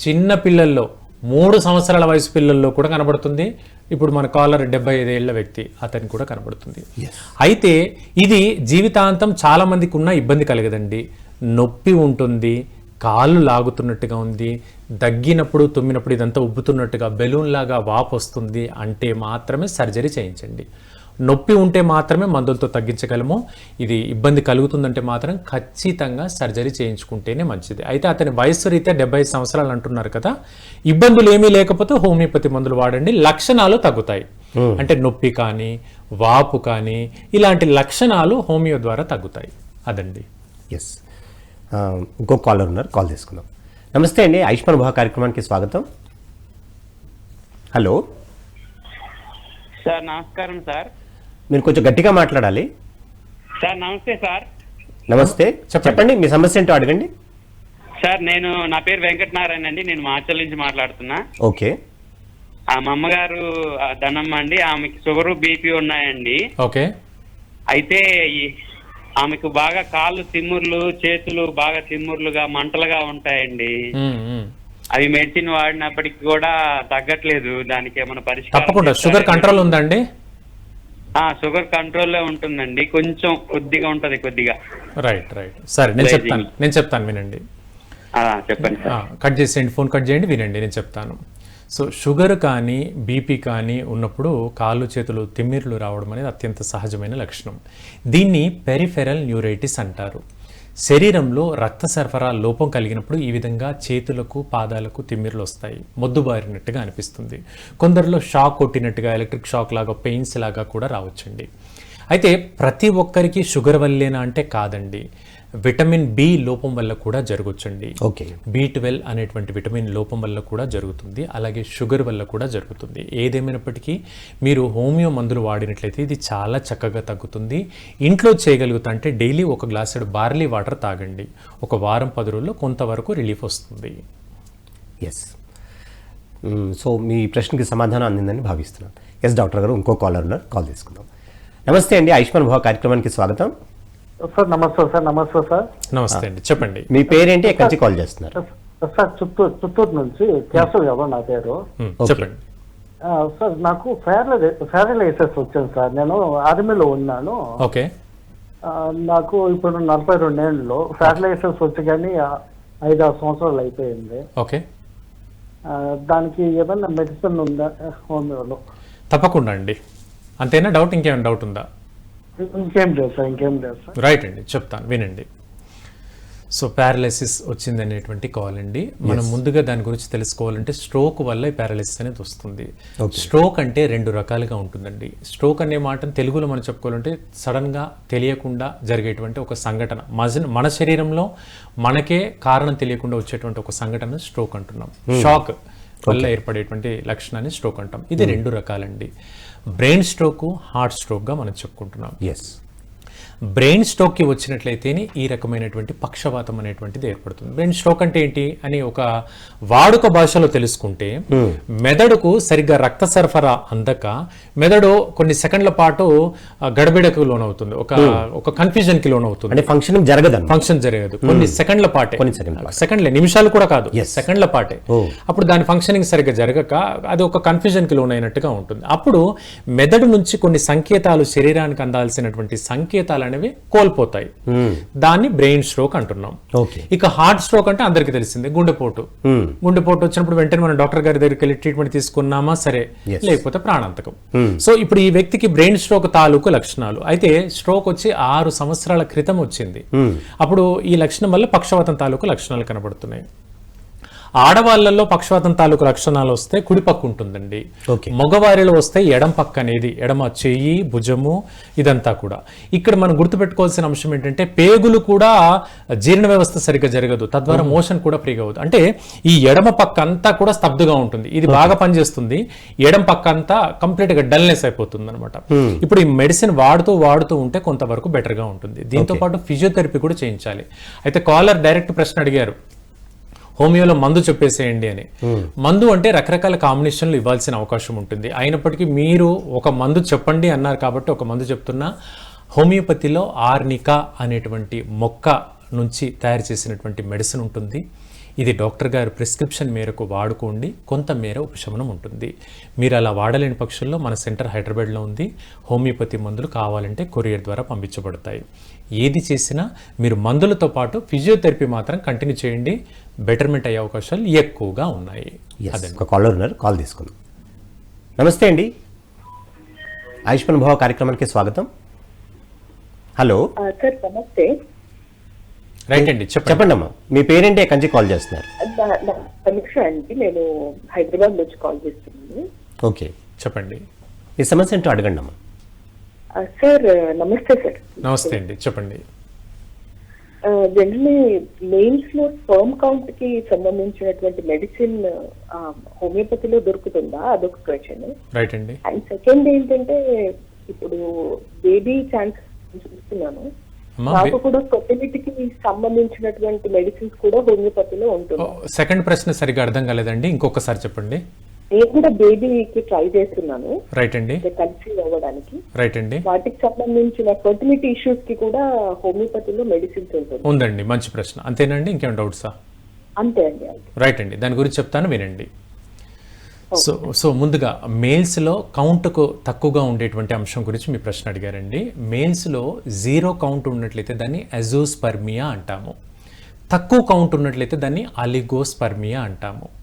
చిన్న పిల్లల్లో మూడు సంవత్సరాల వయసు పిల్లల్లో కూడా కనబడుతుంది. ఇప్పుడు మన కాలర్ డెబ్బై ఐదేళ్ళ వ్యక్తి అతనికి కూడా కనబడుతుంది. అయితే ఇది జీవితాంతం చాలా మందికి ఉన్న ఇబ్బంది కలగదండి. నొప్పి ఉంటుంది కాళ్ళు లాగుతున్నట్టుగా ఉంది దగ్గినప్పుడు తుమ్మినప్పుడు ఇదంతా ఉబ్బుతున్నట్టుగా బెలూన్ లాగా వాపు వస్తుంది అంటే మాత్రమే సర్జరీ చేయించండి. నొప్పి ఉంటే మాత్రమే మందులతో తగ్గించగలము. ఇది ఇబ్బంది కలుగుతుందంటే మాత్రం ఖచ్చితంగా సర్జరీ చేయించుకుంటేనే మంచిది. అయితే అతని వయస్సు రీత్యా డెబ్బై సంవత్సరాలు అంటున్నారు కదా ఇబ్బందులు ఏమీ లేకపోతే హోమియోపతి మందులు వాడండి. లక్షణాలు తగ్గుతాయి. అంటే నొప్పి కానీ వాపు కానీ ఇలాంటి లక్షణాలు హోమియో ద్వారా తగ్గుతాయి. అదండి. ఎస్ ఇంకో కాలర్ ఉన్నారు కాల్ తీసుకుందాం నమస్తే అండి ఆయుష్మాన్ భవ కార్యక్రమానికి స్వాగతం. హలో. సార్ నమస్కారం సార్. మీరు కొంచెం గట్టిగా మాట్లాడాలి. సార్ నమస్తే సార్. నమస్తే. చెప్పండి మీ సమస్య ఏంటో అడగండి. సార్ నేను నా పేరు వెంకటనారాయణ అండి నేను మాచల్ నుంచి మాట్లాడుతున్నా. ఓకే. ఆ మా అమ్మగారు ధనమ్మ అండి ఆమెకి షుగర్ బీపీ ఉన్నాయండి. ఓకే. అయితే ఈ- ఆమెకు బాగా కాళ్ళు తిమ్ముర్లు చేతులు బాగా తిమ్ముర్లుగా మంటలుగా ఉంటాయండి. అవి మెడిసిన్ వాడినప్పటికి కూడా తగ్గట్లేదు. దానికి ఏమైనా పరిష్కారం తప్పకుండా? షుగర్ కంట్రోల్ ఉందండి? షుగర్ కంట్రోల్లో ఉంటుందండి. కొంచెం కొద్దిగా ఉంటది కొద్దిగా. Right right. సరే నేను. చెప్తాను. నేను చెప్తాను వినండి. చెప్పండి కట్ చేసేయండి. ఫోన్ కట్ చేయండి వినండి. నేను చెప్తాను. సో షుగర్ కానీ బీపీ కానీ ఉన్నప్పుడు కాళ్ళు చేతులు తిమ్మిర్లు రావడం అనేది అత్యంత సహజమైన లక్షణం. దీన్ని పెరిఫెరల్ న్యూరైటిస్ అంటారు. శరీరంలో రక్త సరఫరా లోపం కలిగినప్పుడు ఈ విధంగా చేతులకు పాదాలకు తిమ్మిర్లు వస్తాయి. మొద్దుబారినట్టుగా అనిపిస్తుంది. కొందరిలో షాక్ కొట్టినట్టుగా ఎలక్ట్రిక్ షాక్ లాగా పెయిన్స్ లాగా కూడా రావచ్చండి. అయితే ప్రతి ఒక్కరికి షుగర్ వల్లేనా అంటే కాదండి. విటమిన్ బి లోపం వల్ల కూడా జరగవచ్చండి ఓకే. బి ట్వెల్వ్ అనేటువంటి విటమిన్ లోపం వల్ల కూడా జరుగుతుంది. అలాగే షుగర్ వల్ల కూడా జరుగుతుంది. ఏదేమైనప్పటికీ మీరు హోమియో మందులు వాడినట్లయితే ఇది చాలా చక్కగా తగ్గుతుంది. ఇంట్లో చేయగలుగుతా అంటే డైలీ ఒక గ్లాసుడు బార్లీ వాటర్ తాగండి. ఒక వారం పది రోజుల్లో కొంతవరకు రిలీఫ్ వస్తుంది. ఎస్ సో మీ ప్రశ్నకి సమాధానం అందిందని భావిస్తున్నాను. ఎస్ డాక్టర్ గారు ఇంకో కాలర్ ఉన్నారు. కాల్ తీసుకుందాం నమస్తే అండి. ఆయుష్మాన్ భవ కార్యక్రమానికి స్వాగతం. సార్ నమస్తే సార్ నమస్తే సార్ నమస్తే అండి చెప్పండి. మీ పేరేంటి? ఎక్కడి నుంచి కాల్ చేస్తున్నారు? సార్ చిత్తూరు చిత్తూరు నుంచి కేశవ్ యాదవ్ నా పేరు. చెప్పండి. సార్ నాకు ఫేరల్ ఫేరలైసెస్ వచ్చింది సార్ నేను ఆర్మీలో ఉన్నాను. ఓకే. నాకు ఇప్పుడు నలభై రెండేళ్ళు ఫేరలైసెస్ వచ్చి కానీ ఐదు ఆరు సంవత్సరాలు అయిపోయింది. ఓకే. దానికి ఏదైనా మెడిసిన్ ఉందా హోమియోలో? తప్పకుండా అండి. అంతేనా? డౌట్ ఇంకేమైనా డౌట్ ఉందా? ఇంకేం లేదు సార్ ఇంకేం లేదు సార్. రైట్ అండి చెప్తాను వినండి. సో పారాలసిస్ వచ్చింది అనేటువంటి కాల్ అండి. మనం ముందుగా దాని గురించి తెలుసుకోవాలంటే స్ట్రోక్ వల్ల ఈ పారాలసిస్ అనేది వస్తుంది. స్ట్రోక్ అంటే రెండు రకాలుగా ఉంటుందండి. స్ట్రోక్ అనే మాటను తెలుగులో మనం చెప్పుకోవాలంటే సడన్గా తెలియకుండా జరిగేటువంటి ఒక సంఘటన. మజ- మన శరీరంలో మనకే కారణం తెలియకుండా వచ్చేటువంటి ఒక సంఘటన స్ట్రోక్ అంటున్నాం. షాక్ వల్ల ఏర్పడేటువంటి లక్షణాన్ని స్ట్రోక్ అంటాం. ఇది రెండు రకాలండి. బ్రెయిన్ స్ట్రోక్ హార్ట్ స్ట్రోక్గా మనం చెప్పుకుంటున్నాం. ఎస్ బ్రెయిన్ స్ట్రోక్కి వచ్చినట్లయితేనే ఈ రకమైనటువంటి పక్షవాతం అనేటువంటిది ఏర్పడుతుంది. బ్రెయిన్ స్ట్రోక్ అంటే ఏంటి అని ఒక వాడుక భాషలో తెలుసుకుంటే మెదడుకు సరిగ్గా రక్త సరఫరా అందక మెదడు కొన్ని సెకండ్ల పాటు గడబిడకు లోనవుతుంది. ఒక ఒక కన్ఫ్యూజన్కి లోనవుతుంది. అంటే ఫంక్షనింగ్ జరగదన్న ఫంక్షన్ జరగదు. కొన్ని సెకండ్ల పాటే. కొన్ని సెకండ్ల సెకండ్లే నిమిషాలు కూడా కాదు. సెకండ్ల పాటే. అప్పుడు దాని ఫంక్షనింగ్ సరిగ్గా జరగక అది ఒక కన్ఫ్యూజన్కి లోనైనట్టుగా ఉంటుంది. అప్పుడు మెదడు నుంచి కొన్ని సంకేతాలు శరీరానికి అందాల్సినటువంటి సంకేతాలు అనేవి కోల్పోతాయి. దాన్ని బ్రెయిన్ స్ట్రోక్ అంటున్నాం. ఇక హార్ట్ స్ట్రోక్ అంటే అందరికీ తెలిసిందే గుండెపోటు. గుండెపోటు వచ్చినప్పుడు వెంటనే మనం డాక్టర్ గారి దగ్గరికి వెళ్ళి ట్రీట్మెంట్ తీసుకున్నామా సరే లేకపోతే ప్రాణాంతకం. సో ఇప్పుడు ఈ వ్యక్తికి బ్రెయిన్ స్ట్రోక్ తాలూకు లక్షణాలు. అయితే స్ట్రోక్ వచ్చి ఆరు సంవత్సరాల క్రితం వచ్చింది. అప్పుడు ఈ లక్షణం వల్ల పక్షవాతం తాలూకు లక్షణాలు కనబడుతున్నాయి. ఆడవాళ్ళల్లో పక్షవాతం తాలూకు లక్షణాలు వస్తే కుడి పక్క ఉంటుందండి. మగవారిలో వస్తే ఎడం పక్క అనేది ఎడమ చెయ్యి భుజము ఇదంతా కూడా. ఇక్కడ మనం గుర్తుపెట్టుకోవాల్సిన అంశం ఏంటంటే పేగులు కూడా జీర్ణ వ్యవస్థ సరిగ్గా జరగదు. తద్వారా మోషన్ కూడా ఫ్రీగా అవుతుంది అంటే ఈ ఎడమ పక్క అంతా కూడా స్తబ్దుగా ఉంటుంది. ఇది బాగా పనిచేస్తుంది. ఎడం పక్క అంతా కంప్లీట్గా డల్నెస్ అయిపోతుంది అనమాట ఇప్పుడు ఈ మెడిసిన్ వాడుతూ వాడుతూ ఉంటే కొంతవరకు బెటర్గా ఉంటుంది. దీంతో పాటు ఫిజియోథెరపీ కూడా చేయించాలి. అయితే కాలర్ డైరెక్ట్ ప్రశ్న అడిగారు. హోమియోలో మందు చెప్పేసేయండి అని. మందు అంటే రకరకాల కాంబినేషన్లు ఇవ్వాల్సిన అవకాశం ఉంటుంది. అయినప్పటికీ మీరు ఒక మందు చెప్పండి అన్నారు కాబట్టి ఒక మందు చెప్తున్నా హోమియోపతిలో ఆర్నికా అనేటువంటి మొక్క నుంచి తయారు చేసినటువంటి మెడిసిన్ ఉంటుంది. ఇది డాక్టర్ గారి ప్రిస్క్రిప్షన్ మేరకు వాడుకోండి. కొంత మేర ఉపశమనం ఉంటుంది. మీరు అలా వాడలేని పక్షుల్లో మన సెంటర్ హైదరాబాద్లో ఉంది. హోమియోపతి మందులు కావాలంటే కొరియర్ ద్వారా పంపించబడతాయి. ఏది చేసినా మీరు మందులతో పాటు ఫిజియోథెరపీ మాత్రం కంటిన్యూ చేయండి. బెటర్మెంట్ అయ్యే అవకాశాలు ఎక్కువగా ఉన్నాయి. ఒక కాలర్ ఉన్నారు. కాల్ తీసుకుందాం. నమస్తే అండి. ఆయుష్మాన్ భవ కార్యక్రమానికి స్వాగతం. హలో. సార్ నమస్తే. రైట్ అండి చెప్పండి. అమ్మా మీ పేరేంటి? ఎక్కడి నుంచి కాల్ చేస్తున్నారు. సమీక్ష అండి. నేను హైదరాబాద్ నుంచి కాల్ చేస్తున్నాను. ఓకే. చెప్పండి. మీ సమస్య ఏంటో అడగండి అమ్మా సార్ నమస్తే సార్. నమస్తే అండి చెప్పండి. జనరల్లీ మెయిన్స్లో స్పర్మ్ కౌంట్కి సంబంధించినటువంటి మెడిసిన్ హోమియోపతిలో దొరుకుతుందా? అదొక క్వశ్చన్ రైట్ అండి. అండ్ సెకండ్ ఏంటంటే ఇప్పుడు బేబీ ఛాన్స్ చూస్తున్నాను. నాకు కూడా ఫెర్టిలిటీకి సంబంధించినటువంటి మెడిసిన్స్ కూడా హోమియోపతిలో ఉంటుంది సెకండ్ ప్రశ్న సరిగా అర్థం కాలేదండి. ఇంకొకసారి చెప్పండి. నేను కూడా బేబీకి ట్రై చేస్తున్నాను. రైట్ అండి. కన్సీవ్ అవ్వడానికి. రైట్ అండి. వాటికి సంబంధించిన ఫర్టిలిటీ ఇష్యూస్కి కూడా హోమియోపతిలో మెడిసిన్స్ ఉంటుంది. ఉందండి మంచి ప్రశ్న. అంతేనండి ఇంకేం డౌట్సా అంతే అండి రైట్ అండి. దాని గురించి చెప్తాను వినండి. సో సో ముందుగా మేల్స్లో కౌంట్కు తక్కువగా ఉండేటువంటి అంశం గురించి మీ ప్రశ్న అడిగారండి. మేల్స్లో జీరో కౌంట్ ఉన్నట్లయితే దాన్ని అజోస్పర్మియా అంటాము. తక్కువ కౌంట్ ఉన్నట్లయితే దాన్ని అలిగోస్పర్మియా అంటాము.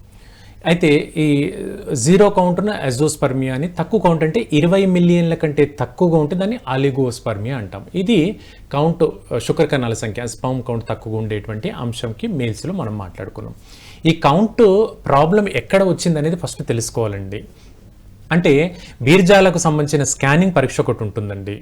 అయితే ఈ జీరో కౌంట్ను అజోస్పర్మియా అని తక్కువ కౌంట్ అంటే ఇరవై మిలియన్ల కంటే తక్కువగా ఉంటే దాన్ని అలిగోస్పర్మియా అంటాం. ఇది కౌంట్ శుక్రకణాల సంఖ్య స్పమ్ కౌంట్ తక్కువగా ఉండేటువంటి అంశంకి మేల్స్లో మనం మాట్లాడుకున్నాం. ఈ కౌంట్ ప్రాబ్లం ఎక్కడ వచ్చింది అనేది ఫస్ట్ తెలుసుకోవాలండి. అంటే బీర్జాలకు సంబంధించిన స్కానింగ్ పరీక్ష ఒకటి ఉంటుందండి.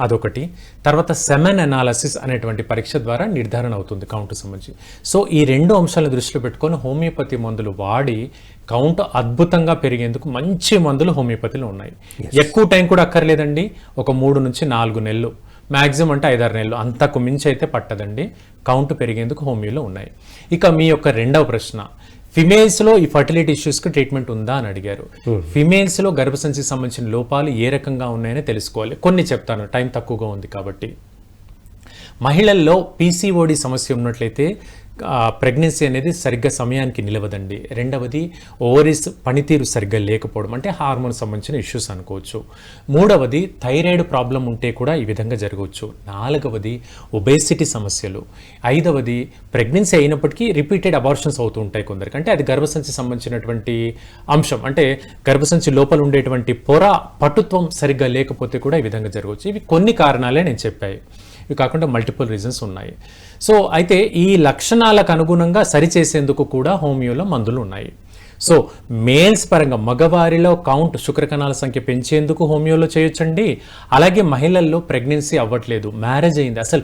అదొకటి. తర్వాత సెమెన్ అనాలసిస్ అనేటువంటి పరీక్ష ద్వారా నిర్ధారణ అవుతుంది కౌంట్ సంబంధించి. సో ఈ రెండు అంశాలను దృష్టిలో పెట్టుకొని హోమియోపతి మందులు వాడి కౌంట్ అద్భుతంగా పెరిగేందుకు మంచి మందులు హోమియోపతిలో ఉన్నాయి. ఎక్కువ టైం కూడా అక్కర్లేదండి. ఒక మూడు నుంచి నాలుగు నెలలు. మ్యాక్సిమం అంటే ఐదారు నెలలు. అంతకు మించి అయితే పట్టదండి. కౌంట్ పెరిగేందుకు హోమియోలో ఉన్నాయి. ఇక మీ యొక్క రెండవ ప్రశ్న. ఫిమేల్స్లో ఈ ఫర్టిలిటీ ఇష్యూస్కి ట్రీట్మెంట్ ఉందా అని అడిగారు. ఫిమేల్స్లో గర్భసంచికి సంబంధించిన లోపాలు ఏ రకంగా ఉన్నాయని తెలుసుకోవాలి. కొన్ని చెప్తాను. టైం తక్కువగా ఉంది కాబట్టి. మహిళల్లో పీసీఓడి సమస్య ఉన్నట్లయితే ప్రెగ్నెన్సీ అనేది సరిగ్గా సమయానికి నిలవదండి. రెండవది ఓవరీస్ పనితీరు సరిగ్గా లేకపోవడం అంటే హార్మోన్ సంబంధించిన ఇష్యూస్ అనుకోవచ్చు. మూడవది థైరాయిడ్ ప్రాబ్లం ఉంటే కూడా ఈ విధంగా జరగవచ్చు. నాలుగవది ఒబేసిటీ సమస్యలు. ఐదవది ప్రెగ్నెన్సీ అయినప్పటికీ రిపీటెడ్ అబార్షన్స్ అవుతూ ఉంటాయి కొందరికి. అంటే అది గర్భసంచి సంబంధించినటువంటి అంశం. అంటే గర్భసంచి లోపల ఉండేటువంటి పొర పటుత్వం సరిగ్గా లేకపోతే కూడా ఈ విధంగా జరగవచ్చు. ఇవి కొన్ని కారణాలే నేను చెప్పాయి. ఇవి కాకుండా మల్టిపుల్ రీజన్స్ ఉన్నాయి. సో అయితే ఈ లక్షణాలకు అనుగుణంగా సరిచేసేందుకు కూడా హోమియోలో మందులు ఉన్నాయి. సో మేల్స్ పరంగా మగవారిలో కౌంట్ శుక్రకణాల సంఖ్య పెంచేందుకు హోమియోలో చేయొచ్చండి. అలాగే మహిళల్లో ప్రెగ్నెన్సీ అవ్వట్లేదు మ్యారేజ్ అయింది. అసలు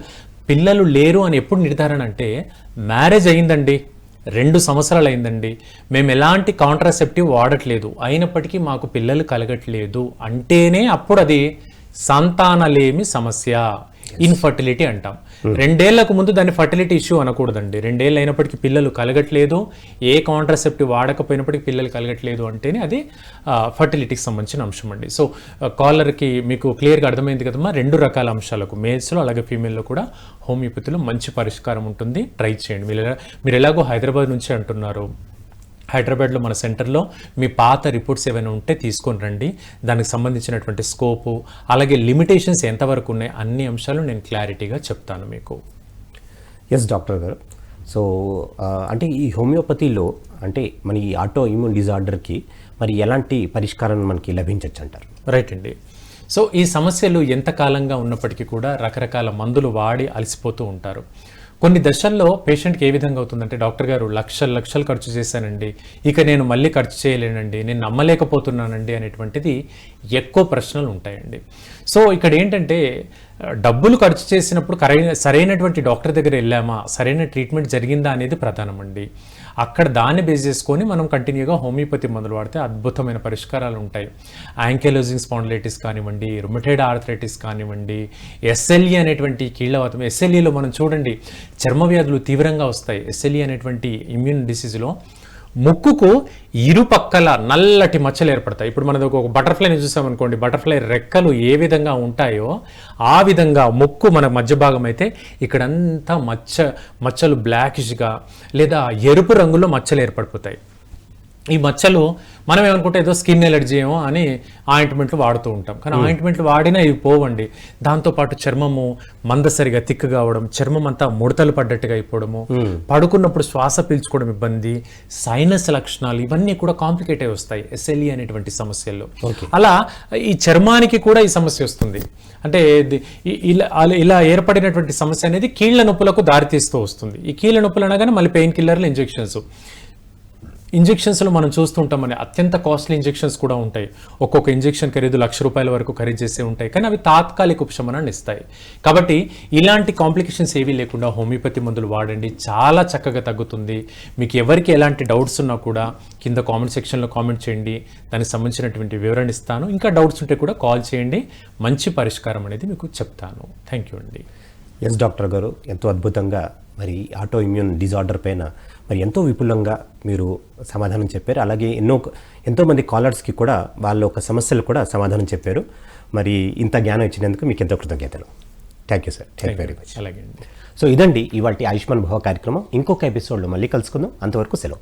పిల్లలు లేరు అని ఎప్పుడు నిర్ధారణ అంటే మ్యారేజ్ అయిందండి రెండు సంవత్సరాలు అయిందండి. మేము ఎలాంటి కాంట్రాసెప్టివ్ వాడట్లేదు. అయినప్పటికీ మాకు పిల్లలు కలగట్లేదు. అంటేనే అప్పుడు అది సంతానలేమి సమస్య. ఇన్ఫర్టిలిటీ అంటాం. రెండేళ్ళకు ముందు దాన్ని ఫర్టిలిటీ ఇష్యూ అనకూడదండి. రెండేళ్ళు అయినప్పటికీ పిల్లలు కలగట్లేదు. ఏ కాంట్రాసెప్టివ్ వాడకపోయినప్పటికీ పిల్లలు కలగట్లేదు అంటేనే అది ఫర్టిలిటీకి సంబంధించిన అంశం అండి. సో కాలర్కి మీకు క్లియర్గా అర్థమైంది కదమ్మా? రెండు రకాల అంశాలకు మేల్స్లో అలాగే ఫీమేల్లో కూడా హోమియోపతిలో మంచి పరిష్కారం ఉంటుంది. ట్రై చేయండి. మీరు మీరు ఎలాగో హైదరాబాద్ నుంచి అంటున్నారు. హైదరాబాద్లో మన సెంటర్లో మీ పాత రిపోర్ట్స్ ఏమైనా ఉంటే తీసుకొని రండి. దానికి సంబంధించినటువంటి స్కోపు అలాగే లిమిటేషన్స్ ఎంతవరకు ఉన్నాయి అన్ని అంశాలు నేను క్లారిటీగా చెప్తాను మీకు. ఎస్ డాక్టర్ గారు. సో అంటే ఈ హోమియోపతిలో అంటే మన ఈ ఆటో ఇమ్యూన్ డిజార్డర్కి మరి ఎలాంటి పరిష్కారం మనకి లభించవచ్చు అంటారు రైట్ అండి. సో ఈ సమస్యలు ఎంతకాలంగా ఉన్నప్పటికీ కూడా రకరకాల మందులు వాడి అలసిపోతూ ఉంటారు. కొన్ని దశల్లో పేషెంట్కి ఏ విధంగా అవుతుందంటే డాక్టర్ గారు లక్షలు లక్షలు ఖర్చు చేశానండి. ఇక నేను మళ్ళీ ఖర్చు చేయలేనండి. నేను నమ్మలేకపోతున్నానండి అనేటువంటిది ఎక్కువ ప్రశ్నలు ఉంటాయండి. సో ఇక్కడ ఏంటంటే డబ్బులు ఖర్చు చేసినప్పుడు కరైన సరైనటువంటి డాక్టర్ దగ్గర వెళ్ళామా? సరైన ట్రీట్మెంట్ జరిగిందా అనేది ప్రధానమండి. అక్కడ దాన్ని బేస్ చేసుకొని మనం కంటిన్యూగా హోమియోపతి మందులు వాడితే అద్భుతమైన పరిష్కారాలు ఉంటాయి. యాంకెలోజింగ్ స్పాండిలైటిస్ కానివ్వండి రుమటైడ్ ఆర్థరైటిస్ కానివ్వండి ఎస్ఎల్ఈ అనేటువంటి కీళ్ళవాతం ఎస్ఎల్ఈలో మనం చూడండి చర్మ వ్యాధులు తీవ్రంగా వస్తాయి. ఎస్ఎల్ఈ అనేటువంటి ఇమ్యూన్ డిసీజ్లో ముక్కుకు ఇరుపక్కల నల్లటి మచ్చలు ఏర్పడతాయి. ఇప్పుడు మనది ఒక బటర్ఫ్లైని చూసామనుకోండి బటర్ఫ్లై రెక్కలు ఏ విధంగా ఉంటాయో ఆ విధంగా ముక్కు మన మధ్య భాగం అయితే ఇక్కడంతా మచ్చ మచ్చలు బ్లాకిష్గా లేదా ఎరుపు రంగులో మచ్చలు ఏర్పడిపోతాయి. ఈ మచ్చలు మనం ఏమనుకుంటే ఏదో స్కిన్ ఎలర్జీ ఏమో అని ఆయింట్మెంట్లు వాడుతూ ఉంటాం. కానీ ఆయింట్మెంట్లు వాడినా ఇవి పోవండి. దాంతోపాటు చర్మము మందసరిగా తిక్కు కావడం చర్మం అంతా ముడతలు పడ్డట్టుగా అయిపోవడము పడుకున్నప్పుడు శ్వాస పీల్చుకోవడం ఇబ్బంది సైనస్ లక్షణాలు ఇవన్నీ కూడా కాంప్లికేట్ అయి వస్తాయి. ఎస్ఎల్ఈ అనేటువంటి సమస్యల్లో. అలా ఈ చర్మానికి కూడా ఈ సమస్య వస్తుంది. అంటే ఇలా ఇలా ఏర్పడినటువంటి సమస్య అనేది కీళ్ళ నొప్పులకు దారితీస్తూ వస్తుంది. ఈ కీళ్ళ నొప్పులు అనగానే మళ్ళీ పెయిన్ కిల్లర్లు ఇంజెక్షన్స్ ఇంజెక్షన్స్లో మనం చూస్తుంటామని అత్యంత కాస్ట్లీ ఇంజెక్షన్స్ కూడా ఉంటాయి. ఒక్కొక్క ఇంజెక్షన్ ఖరీదు లక్ష రూపాయల వరకు ఖరీదు చేసే ఉంటాయి. కానీ అవి తాత్కాలిక ఉపశమనాన్ని ఇస్తాయి. కాబట్టి ఇలాంటి కాంప్లికేషన్స్ ఏవీ లేకుండా హోమియోపతి మందులు వాడండి. చాలా చక్కగా తగ్గుతుంది. మీకు ఎవరికి ఎలాంటి డౌట్స్ ఉన్నా కూడా కింద కామెంట్ సెక్షన్లో కామెంట్ చేయండి. దానికి సంబంధించినటువంటి వివరణ ఇస్తాను. ఇంకా డౌట్స్ ఉంటే కూడా కాల్ చేయండి. మంచి పరిష్కారం అనేది మీకు చెప్తాను. థ్యాంక్ యూ అండి. ఎస్ డాక్టర్ గారు ఎంతో అద్భుతంగా మరి ఆటో ఇమ్యూన్ డిజార్డర్ పైన మరి ఎంతో విపులంగా మీరు సమాధానం చెప్పారు. అలాగే ఎన్నో ఎంతోమంది కాలర్స్కి కూడా వాళ్ళ యొక్క సమస్యలు కూడా సమాధానం చెప్పారు. మరి ఇంత జ్ఞానం ఇచ్చినందుకు మీకు ఎంతో కృతజ్ఞతలు. Thank you sir thank very much అలాగే సో ఇదండి ఇవాళ ఆయుష్మాన్ భవ కార్యక్రమం. ఇంకొక ఎపిసోడ్లో మళ్ళీ కలుసుకుందాం. అంతవరకు సెలవు.